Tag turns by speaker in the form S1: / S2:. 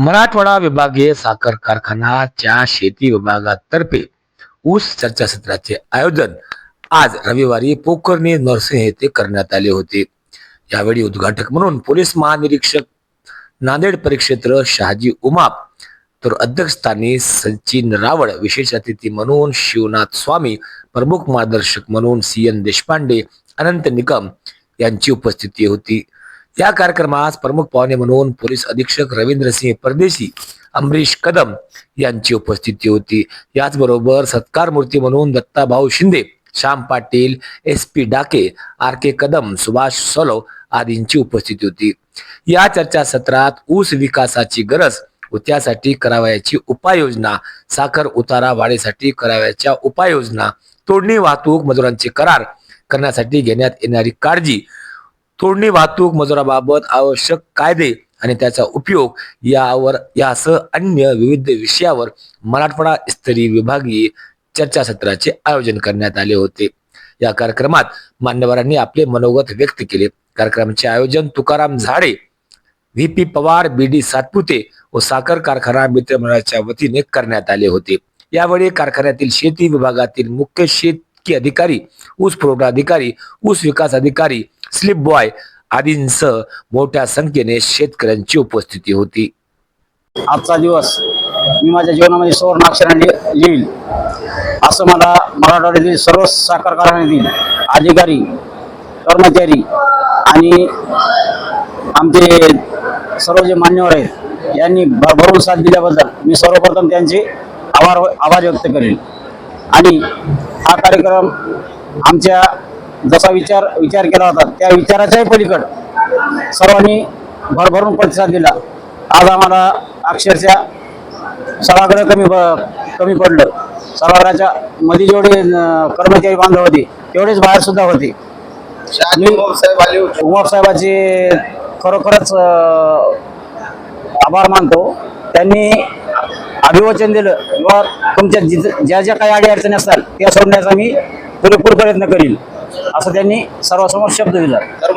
S1: मराठवाडा विभागीय साखर कारखानाच्या शेती विभागातर्फे ऊस चर्चासत्राचे आयोजन आज रविवारी पोखर्णी नरसिंह येथे करण्यात आले होते. यावेळी उद्घाटक म्हणून पोलीस महानिरीक्षक नांदेड परिक्षेत्र शहाजी उमाप तर अध्यक्षस्थानी सचिन रावळ विशेष अतिथी म्हणून शिवनाथ स्वामी प्रमुख मार्गदर्शक म्हणून सी एन देशपांडे अनंत निकम यांची उपस्थिती होती. या कार्यक्रमास प्रमुख पाहुणे म्हणून पोलीस अधीक्षक रवींद्रसिंह परदेशी अमरीश कदम यांची उपस्थिती होती. याचबरोबर सत्कार मूर्ती म्हणून Dattabhau Shinde Shyam Patil S P Dake R K Kadam Subhash Solav आदींची उपस्थिती होती. या चर्चासत्रात ऊस विकासाची गरज व त्यासाठी करावयाची उपाययोजना साखर उतारा वाढीसाठी करावयाच्या उपाययोजना तोडणी वाहतूक मजुरांचे करार करण्यासाठी घेण्यात येणारी काळजी तोडणी वाहतूक मजुराबाबत आवश्यक कायदे आणि त्याचा उपयोग यावर यासह अन्य विविध विषयावर मराठवाडा स्तरीय विभागीय चर्चासत्राचे आयोजन करण्यात आले होते. या कार्यक्रमात मान्यवरांनी आपले मनोगत व्यक्त केले. कार्यक्रमाचे आयोजन Tukaram Zade V P Pawar B D Satpute व साखर कारखाना मित्र मंडळाच्या वतीने करण्यात आले होते. यावेळी कारखान्यातील शेती विभागातील मुख्य शेतकी अधिकारी ऊस पुरवठा अधिकारी ऊस विकास अधिकारी स्लिप बॉय आदींसह मोठ्या संख्येने शेतकऱ्यांची उपस्थिती होती.
S2: आजचा दिवस मी माझ्या जीवनामध्ये सुवर्ण अक्षराने लिहिल. असं मला मराठवाड्यातील सर्व साखर कारखान्यातील अधिकारी कर्मचारी आणि आमचे सर्व जे मान्यवर आहेत यांनी भरभरून साथ दिल्याबद्दल मी सर्वप्रथम त्यांचे आभार आभार व्यक्त करेन आणि हा कार्यक्रम आमच्या जसा विचार विचार केला होता त्या विचाराच्याही पलीकड सर्वांनी भरभरून प्रतिसाद दिला. आज आम्हाला अक्षरशः सभागृह कमी कमी पडलं. सभागृहाच्या मध्ये जेवढे कर्मचारी बांधव होते तेवढेच बाहेर सुद्धा होते. मी उमर साहेबाचे खरोखरच आभार मानतो. त्यांनी अभिवचन दिलं किंवा तुमच्या ज्या ज्या काही अडीअडचणी असतात त्या सोडण्याचा मी पुरेपूर प्रयत्न करील असं त्यांनी सर्वांसमोर शब्द दिला.